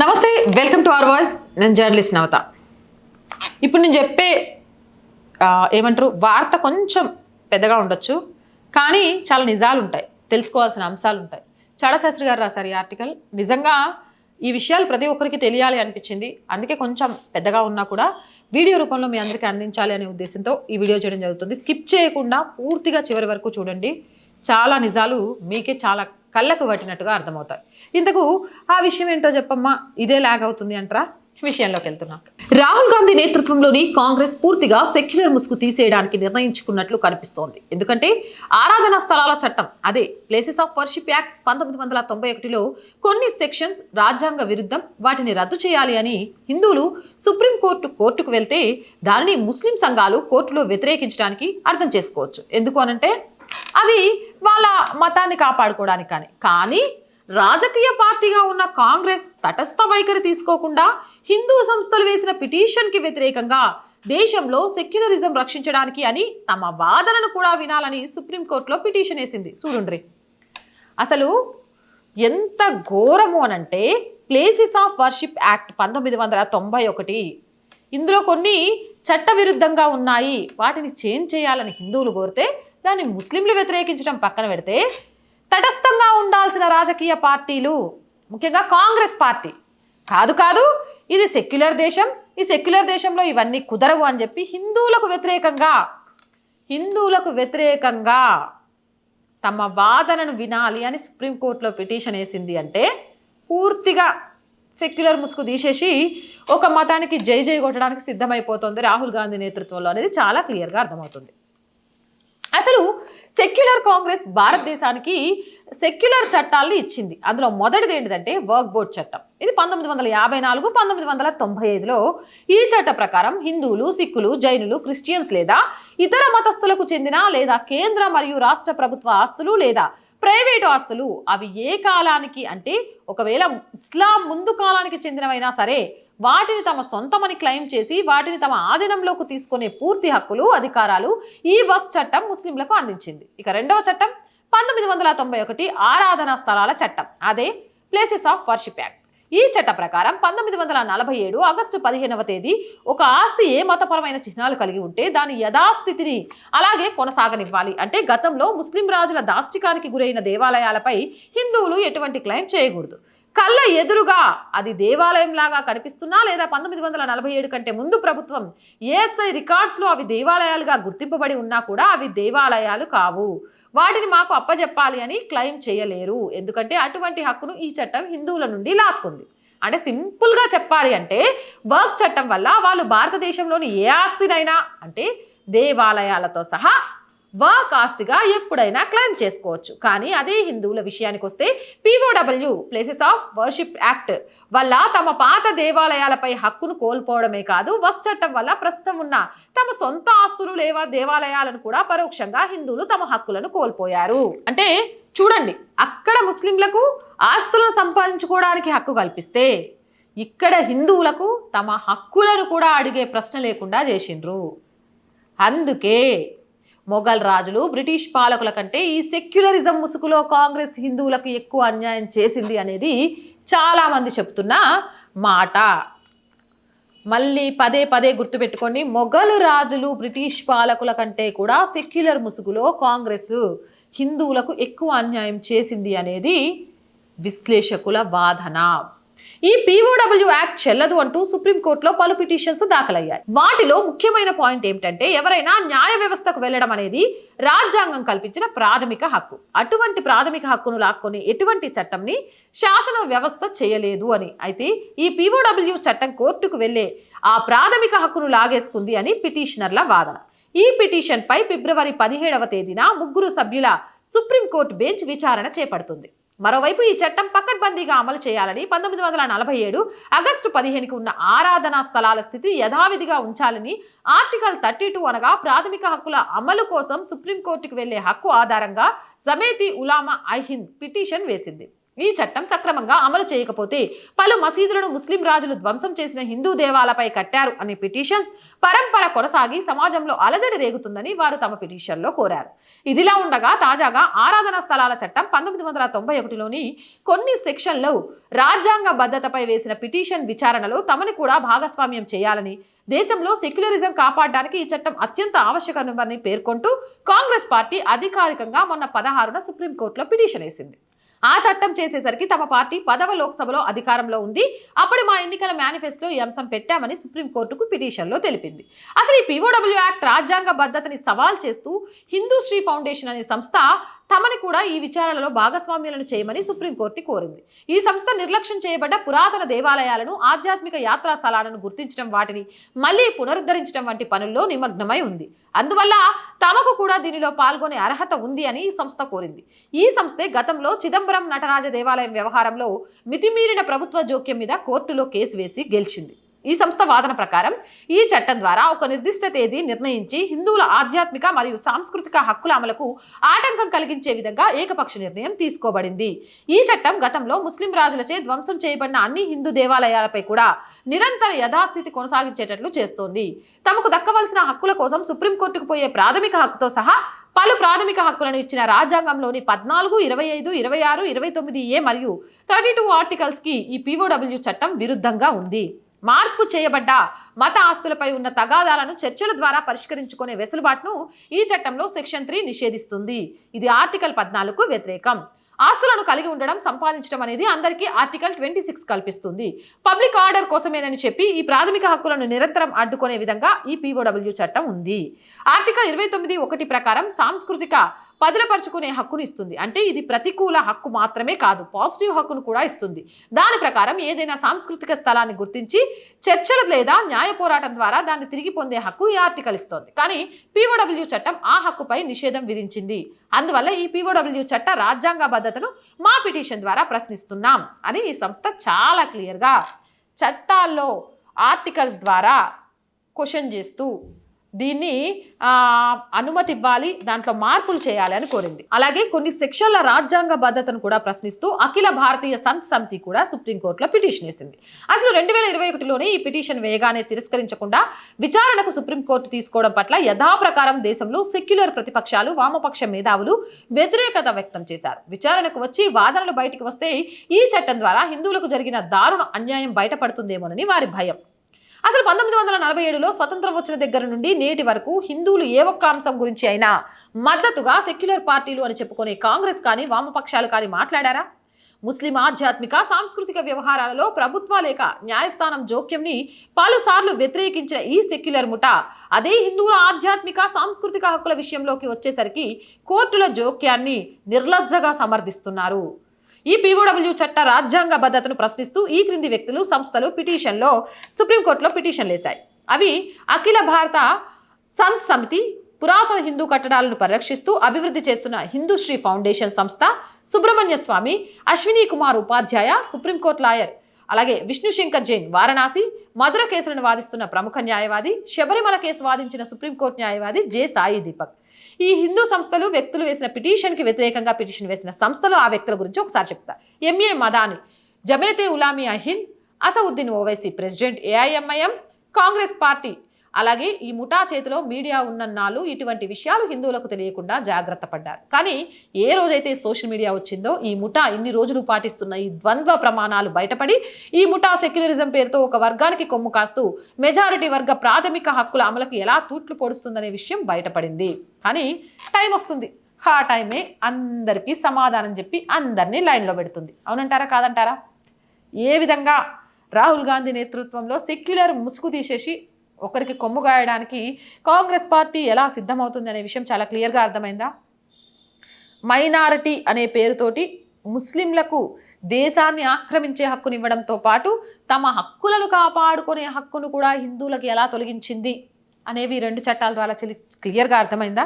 నమస్తే welcome to our voice. నేను journalist Navata. ఇప్పుడు నేను చెప్పే ఏమంటారు వార్త కొంచెం పెద్దగా ఉండొచ్చు కానీ చాలా నిజాలు ఉంటాయి తెలుసుకోవాల్సిన అంశాలు ఉంటాయి. చాడశాస్త్రి గారు రాశారు ఈ ఆర్టికల్. నిజంగా ఈ విషయాలు ప్రతి ఒక్కరికి తెలియాలి అనిపించింది. అందుకే కొంచెం పెద్దగా ఉన్నా కూడా వీడియో రూపంలో మీ అందరికీ అందించాలి అనే ఉద్దేశంతో ఈ వీడియో చేయడం జరుగుతుంది. స్కిప్ చేయకుండా పూర్తిగా చివరి వరకు చూడండి. చాలా నిజాలు మీకే చాలా కళ్ళకు కట్టినట్టుగా అర్థమవుతాయి. ఇంతకు ఆ విషయం ఏంటో చెప్పమ్మా? ఇదే లాగ్ అవుతుంది అంటారా? విషయంలోకి వెళ్తున్నాం. రాహుల్ గాంధీ నేతృత్వంలోని కాంగ్రెస్ పూర్తిగా సెక్యులర్ ముసుగు తీసేయడానికి నిర్ణయించుకున్నట్లు కనిపిస్తోంది. ఎందుకంటే ఆరాధనా స్థలాల చట్టం అదే ప్లేసెస్ ఆఫ్ వర్షిప్ యాక్ట్ పంతొమ్మిది వందల తొంభై ఒకటిలో కొన్ని సెక్షన్స్ రాజ్యాంగ విరుద్ధం వాటిని రద్దు చేయాలి అని హిందువులు సుప్రీంకోర్టు కోర్టుకు వెళ్తే దానిని ముస్లిం సంఘాలు కోర్టులో వ్యతిరేకించడానికి అర్థం చేసుకోవచ్చు. ఎందుకు అనంటే అది వాళ్ళ మతాన్ని కాపాడుకోవడానికి కానీ. కానీ రాజకీయ పార్టీగా ఉన్న కాంగ్రెస్ తటస్థ వైఖరి తీసుకోకుండా హిందూ సంస్థలు వేసిన పిటిషన్కి వ్యతిరేకంగా దేశంలో సెక్యులరిజం రక్షించడానికి అని తమ వాదనను కూడా వినాలని సుప్రీంకోర్టులో పిటిషన్ వేసింది. చూడుండ్రి. అసలు ఎంత ఘోరము అనంటే ప్లేసెస్ ఆఫ్ వర్షిప్ యాక్ట్ పంతొమ్మిది వందల తొంభై ఒకటి ఇందులో కొన్ని చట్టవిరుద్ధంగా ఉన్నాయి. వాటిని చేంజ్ చేయాలని హిందువులు కోరితే దాన్ని ముస్లింలు వ్యతిరేకించడం పక్కన పెడితే తటస్థంగా ఉండాల్సిన రాజకీయ పార్టీలు ముఖ్యంగా కాంగ్రెస్ పార్టీ. కాదు కాదు ఇది సెక్యులర్ దేశం ఈ సెక్యులర్ దేశంలో ఇవన్నీ కుదరవు అని చెప్పి హిందువులకు వ్యతిరేకంగా హిందువులకు వ్యతిరేకంగా తమ వాదనను వినాలి అని సుప్రీంకోర్టులో పిటిషన్ వేసింది అంటే పూర్తిగా సెక్యులర్ ముసుగు తీసేసి ఒక మతానికి జై జై కొట్టడానికి సిద్ధమైపోతుంది రాహుల్ గాంధీ నేతృత్వంలో అనేది చాలా క్లియర్గా అర్థమవుతుంది. అసలు సెక్యులర్ కాంగ్రెస్ భారతదేశానికి సెక్యులర్ చట్టాలను ఇచ్చింది. అందులో మొదటిది ఏంటిదంటే వర్క్ బోర్డ్ చట్టం. ఇది పంతొమ్మిది వందల యాభై నాలుగు పంతొమ్మిది వందల తొంభై ఐదులో ఈ చట్ట ప్రకారం హిందువులు సిక్కులు జైనులు క్రిస్టియన్స్ లేదా ఇతర మతస్థులకు చెందిన లేదా కేంద్ర మరియు రాష్ట్ర ప్రభుత్వ ఆస్తులు లేదా ప్రైవేటు ఆస్తులు అవి ఏ కాలానికి అంటే ఒకవేళ ఇస్లాం ముందు కాలానికి చెందినవైనా సరే వాటిని తమ సొంతమని క్లెయిమ్ చేసి వాటిని తమ ఆధీనంలోకి తీసుకునే పూర్తి హక్కులు అధికారాలు ఈ వక్ చట్టం ముస్లింలకు అందించింది. ఇక రెండవ చట్టం పంతొమ్మిది వందల తొంభై ఒకటి ఆరాధనా స్థలాల చట్టం. అదే ప్లేసెస్ ఆఫ్ వర్షిప్ యాక్ట్ ఈ చట్ట ప్రకారం పంతొమ్మిది వందల నలభై ఏడు ఆగస్టు పదిహేనవ తేదీ ఒక ఆస్తి ఏ మతపరమైన చిహ్నాలు కలిగి ఉంటే దాని యథాస్థితిని అలాగే కొనసాగనివ్వాలి. అంటే గతంలో ముస్లిం రాజుల దాష్టికానికి గురైన దేవాలయాలపై హిందువులు ఎటువంటి క్లెయిమ్ చేయకూడదు. కళ్ళ ఎదురుగా అది దేవాలయం లాగా కనిపిస్తున్నా లేదా పంతొమ్మిది వందల నలభై ఏడు కంటే ముందు ప్రభుత్వం ఏఎస్ఐ రికార్డ్స్లో అవి దేవాలయాలుగా గుర్తింపబడి ఉన్నా కూడా అవి దేవాలయాలు కావు. వాటిని మాకు అప్పజెప్పాలి అని క్లెయిమ్ చేయలేరు. ఎందుకంటే అటువంటి హక్కును ఈ చట్టం హిందువుల నుండి లాక్కుంది. అంటే సింపుల్గా చెప్పాలి అంటే వర్క్ చట్టం వల్ల వాళ్ళు భారతదేశంలోని ఏ ఆస్తినైనా అంటే దేవాలయాలతో సహా వాక్ ఆస్తిగా ఎప్పుడైనా క్లెయిమ్ చేసుకోవచ్చు. కానీ అదే హిందువుల విషయానికి వస్తే POW places of worship act వల్ల తమ పాత దేవాలయాలపై హక్కును కోల్పోవడమే కాదు వక్ చట్టం వల్ల ప్రస్తుతం ఉన్న తమ సొంత ఆస్తులు లేవా దేవాలయాలను కూడా పరోక్షంగా హిందువులు తమ హక్కులను కోల్పోయారు. అంటే చూడండి అక్కడ ముస్లింలకు ఆస్తులను సంపాదించుకోవడానికి హక్కు కల్పిస్తే ఇక్కడ హిందువులకు తమ హక్కులను కూడా అడిగే ప్రశ్న లేకుండా చేసిండ్రు. అందుకే మొఘల్ రాజులు బ్రిటిష్ పాలకుల కంటే ఈ సెక్యులరిజం ముసుగులో కాంగ్రెస్ హిందువులకు ఎక్కువ అన్యాయం చేసింది అనేది చాలామంది చెప్తున్న మాట. మళ్ళీ పదే పదే గుర్తుపెట్టుకోండి మొఘలు రాజులు బ్రిటిష్ పాలకుల కంటే కూడా సెక్యులర్ ముసుగులో కాంగ్రెస్ హిందువులకు ఎక్కువ అన్యాయం చేసింది అనేది విశ్లేషకుల వాదన. ఈ పీఓడబ్ల్యూ యాక్ట్ చెల్లదు అంటూ సుప్రీంకోర్టులో పలు పిటిషన్స్ దాఖలయ్యాయి. వాటిలో ముఖ్యమైన పాయింట్ ఏమిటంటే ఎవరైనా న్యాయ వ్యవస్థకు వెళ్ళడం అనేది రాజ్యాంగం కల్పించిన ప్రాథమిక హక్కు. అటువంటి ప్రాథమిక హక్కును లాక్కొని ఎటువంటి చట్టంని శాసన వ్యవస్థ చేయలేదు అని. అయితే ఈ పీఓడబ్ల్యూ చట్టం కోర్టుకు వెళ్ళే ఆ ప్రాథమిక హక్కును లాగేసుకుంది అని పిటిషనర్ల వాదన. ఈ పిటిషన్పై ఫిబ్రవరి పదిహేడవ తేదీన ముగ్గురు సభ్యుల సుప్రీంకోర్టు బెంచ్ విచారణ చేపడుతుంది. మరోవైపు ఈ చట్టం పకడ్బందీగా అమలు చేయాలని పంతొమ్మిది వందల నలభై ఏడు ఆగస్టు పదిహేనుకి ఉన్న ఆరాధనా స్థలాల స్థితి యథావిధిగా ఉంచాలని ఆర్టికల్ థర్టీ టూ అనగా ప్రాథమిక హక్కుల అమలు కోసం సుప్రీంకోర్టుకు వెళ్ళే హక్కు ఆధారంగా జమేతి ఉలామా అహింద్ పిటిషన్ వేసింది. ఈ చట్టం సక్రమంగా అమలు చేయకపోతే పలు మసీదులను ముస్లిం రాజులు ధ్వంసం చేసిన హిందూ దేవాలపై కట్టారు అనే పిటిషన్ పరంపర కొనసాగి సమాజంలో అలజడి రేగుతుందని వారు తమ పిటిషన్లో కోరారు. ఇదిలా ఉండగా తాజాగా ఆరాధనా స్థలాల చట్టం పంతొమ్మిది వందల తొంభై ఒకటిలోని కొన్ని సెక్షన్లు రాజ్యాంగ భద్రతపై వేసిన పిటిషన్ విచారణలో తమని కూడా భాగస్వామ్యం చేయాలని దేశంలో సెక్యులరిజం కాపాడడానికి ఈ చట్టం అత్యంత ఆవశ్యకమని పేర్కొంటూ కాంగ్రెస్ పార్టీ అధికారికంగా మొన్న పదహారున సుప్రీంకోర్టులో పిటిషన్ వేసింది. ఆ చట్టం చేసేసరికి తమ పార్టీ పదవ లోక్సభలో అధికారంలో ఉంది. అప్పుడు మా ఎన్నికల మేనిఫెస్టోలో ఈ అంశం పెట్టామని సుప్రీంకోర్టుకు పిటిషన్లో తెలిపింది. అసలు ఈ పీఓడబ్ల్యూ యాక్ట్ రాజ్యాంగ భద్రతని సవాల్ చేస్తూ హిందూ శ్రీ ఫౌండేషన్ అనే సంస్థ తమని కూడా ఈ విచారణలో భాగస్వామ్యాలను చేయమని సుప్రీంకోర్టు కోరింది. ఈ సంస్థ నిర్లక్ష్యం చేయబడ్డ పురాతన దేవాలయాలను ఆధ్యాత్మిక యాత్రా స్థలాలను గుర్తించడం వాటిని మళ్ళీ పునరుద్ధరించడం వంటి పనుల్లో నిమగ్నమై ఉంది. అందువల్ల తమకు కూడా దీనిలో పాల్గొనే అర్హత ఉంది అని ఈ సంస్థ కోరింది. ఈ సంస్థే గతంలో చిదంబరం నటరాజ దేవాలయం వ్యవహారంలో మితిమీరిన ప్రభుత్వ జోక్యం మీద కోర్టులో కేసు వేసి గెలిచింది. ఈ సంస్థ వాదన ప్రకారం ఈ చట్టం ద్వారా ఒక నిర్దిష్ట తేదీ నిర్ణయించి హిందువుల ఆధ్యాత్మిక మరియు సాంస్కృతిక హక్కుల అమలుకు ఆటంకం కలిగించే విధంగా ఏకపక్ష నిర్ణయం తీసుకోబడింది. ఈ చట్టం గతంలో ముస్లిం రాజులచే ధ్వంసం చేయబడిన అన్ని హిందూ దేవాలయాలపై కూడా నిరంతర యథాస్థితి కొనసాగించేటట్లు చేస్తోంది. తమకు దక్కవలసిన హక్కుల కోసం సుప్రీంకోర్టుకు పోయే ప్రాథమిక హక్కుతో సహా పలు ప్రాథమిక హక్కులను ఇచ్చిన రాజ్యాంగంలోని పద్నాలుగు ఇరవై ఐదు ఇరవై ఆరు ఇరవై తొమ్మిది ఏ మరియు థర్టీ టూ ఆర్టికల్స్కి ఈ పీఓడబ్ల్యూ చట్టం విరుద్ధంగా ఉంది. మార్పు చేయబడ్డ మత ఆస్తులపై ఉన్న తగాదాలను చర్చల ద్వారా పరిష్కరించుకునే వెసులుబాటును ఈ చట్టంలో సెక్షన్ త్రీ నిషేధిస్తుంది. ఇది ఆర్టికల్ పద్నాలుగుకు వ్యతిరేకం. ఆస్తులను కలిగి ఉండడం సంపాదించడం అనేది అందరికీ ఆర్టికల్ ట్వంటీ సిక్స్ కల్పిస్తుంది. పబ్లిక్ ఆర్డర్ కోసమేనని చెప్పి ఈ ప్రాథమిక హక్కులను నిరంతరం అడ్డుకునే విధంగా ఈ పీఓడబ్ల్యూ చట్టం ఉంది. ఆర్టికల్ ఇరవై తొమ్మిది ఒకటి ప్రకారం సాంస్కృతిక పదిలపరుచుకునే హక్కును ఇస్తుంది. అంటే ఇది ప్రతికూల హక్కు మాత్రమే కాదు పాజిటివ్ హక్కును కూడా ఇస్తుంది. దాని ప్రకారం ఏదైనా సాంస్కృతిక స్థలాన్ని గుర్తించి చర్చల లేదా న్యాయ పోరాటం ద్వారా దాన్ని తిరిగి పొందే హక్కు ఈ ఆర్టికల్ ఇస్తోంది. కానీ పీఓడబ్ల్యూ చట్టం ఆ హక్కుపై నిషేధం విధించింది. అందువల్ల ఈ పీఓడబ్ల్యూ చట్ట రాజ్యాంగ భద్రతను మా పిటిషన్ ద్వారా ప్రశ్నిస్తున్నాం అని ఈ సంస్థ చాలా క్లియర్గా చట్టాల్లో ఆర్టికల్స్ ద్వారా క్వశ్చన్ చేస్తూ దీన్ని అనుమతి ఇవ్వాలి దాంట్లో మార్పులు చేయాలి అని కోరింది. అలాగే కొన్ని సెక్షన్ల రాజ్యాంగ భద్రతను కూడా ప్రశ్నిస్తూ అఖిల భారతీయ సంత్ సమితి కూడా సుప్రీంకోర్టులో పిటిషన్ వేసింది. అసలు రెండు వేల ఇరవై ఒకటిలోనే ఈ పిటిషన్ వేయగానే తిరస్కరించకుండా విచారణకు సుప్రీంకోర్టు తీసుకోవడం పట్ల యథాప్రకారం దేశంలో సెక్యులర్ ప్రతిపక్షాలు వామపక్ష మేధావులు వ్యతిరేకత వ్యక్తం చేశారు. విచారణకు వచ్చి వాదనలు బయటికి వస్తే ఈ చట్టం ద్వారా హిందువులకు జరిగిన దారుణ అన్యాయం బయటపడుతుందేమోనని వారి భయం. అసలు పంతొమ్మిది వందల నలభై ఏడులో స్వతంత్రం వచ్చిన దగ్గర నుండి నేటి వరకు హిందువులు ఏ ఒక్క అంశం గురించి అయినా మద్దతుగా సెక్యులర్ పార్టీలు అని చెప్పుకునే కాంగ్రెస్ కానీ వామపక్షాలు కానీ మాట్లాడారా? ముస్లిం ఆధ్యాత్మిక సాంస్కృతిక వ్యవహారాలలో ప్రభుత్వ లేక న్యాయస్థానం జోక్యంని పలుసార్లు వ్యతిరేకించిన ఈ సెక్యులర్ ముఠ అదే హిందువుల ఆధ్యాత్మిక సాంస్కృతిక హక్కుల విషయంలోకి వచ్చేసరికి కోర్టుల జోక్యాన్ని నిర్లజ్జగా సమర్థిస్తున్నారు. ఈ పీఓడబ్ల్యూ చట్ట రాజ్యాంగ భద్రతను ప్రశ్నిస్తూ ఈ క్రింది వ్యక్తులు సంస్థలు పిటిషన్లో సుప్రీంకోర్టులో పిటిషన్లు వేశాయి. అవి అఖిల భారత సంత్ సమితి పురాతన హిందూ కట్టడాలను పరిరక్షిస్తూ అభివృద్ధి చేస్తున్న హిందూ శ్రీ ఫౌండేషన్ సంస్థ సుబ్రహ్మణ్య స్వామి అశ్విని కుమార్ ఉపాధ్యాయ సుప్రీంకోర్టు లాయర్ అలాగే విష్ణు శంకర్ జైన్ వారణాసి మధుర కేసులను వాదిస్తున్న ప్రముఖ న్యాయవాది శబరిమల కేసు వాదించిన సుప్రీంకోర్టు న్యాయవాది జె సాయి దీపక్. ఈ హిందూ సంస్థలు వ్యక్తులు వేసిన పిటిషన్కి వ్యతిరేకంగా పిటిషన్ వేసిన సంస్థలు ఆ వ్యక్తుల గురించి ఒకసారి చెప్తా. MA Madani Jamiat Ulama Hind Asaduddin Owaisi president AIMIM Congress party అలాగే ఈ ముఠా చేతిలో మీడియా ఉన్నన్నాళ్ళు ఇటువంటి విషయాలు హిందువులకు తెలియకుండా జాగ్రత్త పడ్డారు. కానీ ఏ రోజైతే సోషల్ మీడియా వచ్చిందో ఈ ముఠా ఇన్ని రోజులు పాటిస్తున్న ఈ ద్వంద్వ ప్రమాణాలు బయటపడి ఈ ముఠా సెక్యులరిజం పేరుతో ఒక వర్గానికి కొమ్ము కాస్తూ మెజారిటీ వర్గ ప్రాథమిక హక్కుల అమలుకు ఎలా తూట్లు పొడుస్తుందనే విషయం బయటపడింది. కానీ టైం వస్తుంది. ఆ టైమే అందరికీ సమాధానం చెప్పి అందరినీ లైన్లో పెడుతుంది. అవునంటారా కాదంటారా? ఏ విధంగా రాహుల్ గాంధీ నేతృత్వంలో సెక్యులర్ ముసుగు తీసేసి ఒకరికి కొమ్ము గాయడానికి కాంగ్రెస్ పార్టీ ఎలా సిద్ధమవుతుంది అనే విషయం చాలా క్లియర్గా అర్థమైందా? మైనారిటీ అనే పేరుతోటి ముస్లింలకు దేశాన్ని ఆక్రమించే హక్కునివ్వడంతో పాటు తమ హక్కులను కాపాడుకునే హక్కును కూడా హిందువులకు ఎలా తొలగించింది అనేవి రెండు చట్టాల ద్వారా క్లియర్గా అర్థమైందా?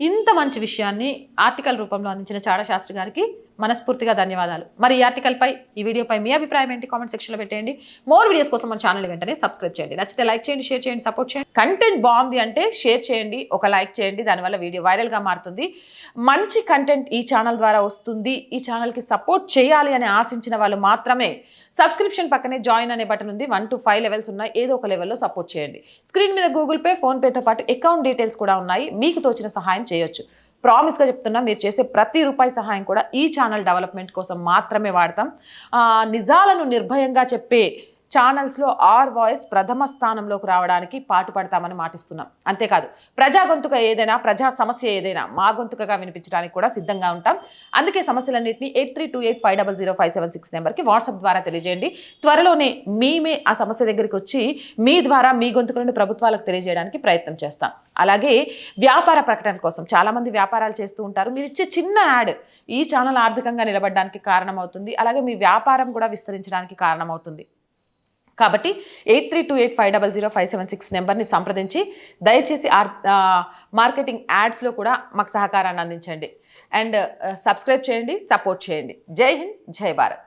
ఇంత మంచి విషయాన్ని ఆర్టికల్ రూపంలో అందించిన చాడ శాస్త్రి గారికి మనస్ఫూర్తిగా ధన్యవాదాలు. మరి ఈ ఆర్టికల్పై ఈ వీడియోపై మీ అభిప్రాయం ఏంటి? కామెంట్ సెక్షన్లో పెట్టేయండి. మోర్ వీడియోస్ కోసం మన ఛానల్ వెంటనే సబ్స్క్రైబ్ చేయండి. నచ్చితే లైక్ చేయండి షేర్ చేయండి సపోర్ట్ చేయండి. కంటెంట్ బాగుంది అంటే షేర్ చేయండి ఒక లైక్ చేయండి. దానివల్ల వీడియో వైరల్గా మారుతుంది. మంచి కంటెంట్ ఈ ఛానల్ ద్వారా వస్తుంది. ఈ ఛానల్కి సపోర్ట్ చేయాలి అని ఆశించిన వాళ్ళు మాత్రమే సబ్స్క్రిప్షన్ పక్కనే జాయిన్ అనే బటన్ ఉంది. వన్ టు ఫైవ్ లెవెల్స్ ఉన్నాయి. ఏదో ఒక లెవెల్లో సపోర్ట్ చేయండి. స్క్రీన్ మీద గూగుల్ పే ఫోన్పేతో పాటు అకౌంట్ డీటెయిల్స్ కూడా ఉన్నాయి. మీకు తోచిన సహాయం చేయొచ్చు. ప్రామిస్గా చెప్తున్నా మీరు చేసే ప్రతి రూపాయి సహాయం కూడా ఈ ఛానల్ డెవలప్మెంట్ కోసం మాత్రమే వాడతాం. నిజాలను నిర్భయంగా చెప్పే ఛానల్స్లో ఆర్ వాయిస్ ప్రథమ స్థానంలోకి రావడానికి పాటుపడతామని మాటిస్తున్నాం. అంతేకాదు ప్రజా గొంతుక ఏదైనా ప్రజా సమస్య ఏదైనా మా గొంతుకగా వినిపించడానికి కూడా సిద్ధంగా ఉంటాం. అందుకే సమస్యలన్నింటినీ eight three two eight five double zero five seven six నెంబర్కి వాట్సాప్ ద్వారా తెలియజేయండి. త్వరలోనే మేమే ఆ సమస్య దగ్గరికి వచ్చి మీ ద్వారా మీ గొంతుకులను ప్రభుత్వాలకు తెలియజేయడానికి ప్రయత్నం చేస్తాం. అలాగే వ్యాపార ప్రకటన కోసం చాలామంది వ్యాపారాలు చేస్తూ ఉంటారు. మీరు ఇచ్చే చిన్న యాడ్ ఈ ఛానల్ ఆర్థికంగా నిలబడడానికి కారణమవుతుంది. అలాగే మీ వ్యాపారం కూడా విస్తరించడానికి కారణమవుతుంది. కాబట్టి eight three two eight five double zero five seven six నెంబర్ని సంప్రదించి దయచేసి ఆర్ మార్కెటింగ్ యాడ్స్లో కూడా మాకు సహకారాన్ని అందించండి. అండ్ సబ్స్క్రైబ్ చేయండి సపోర్ట్ చేయండి. జై హింద్ జై భారత్.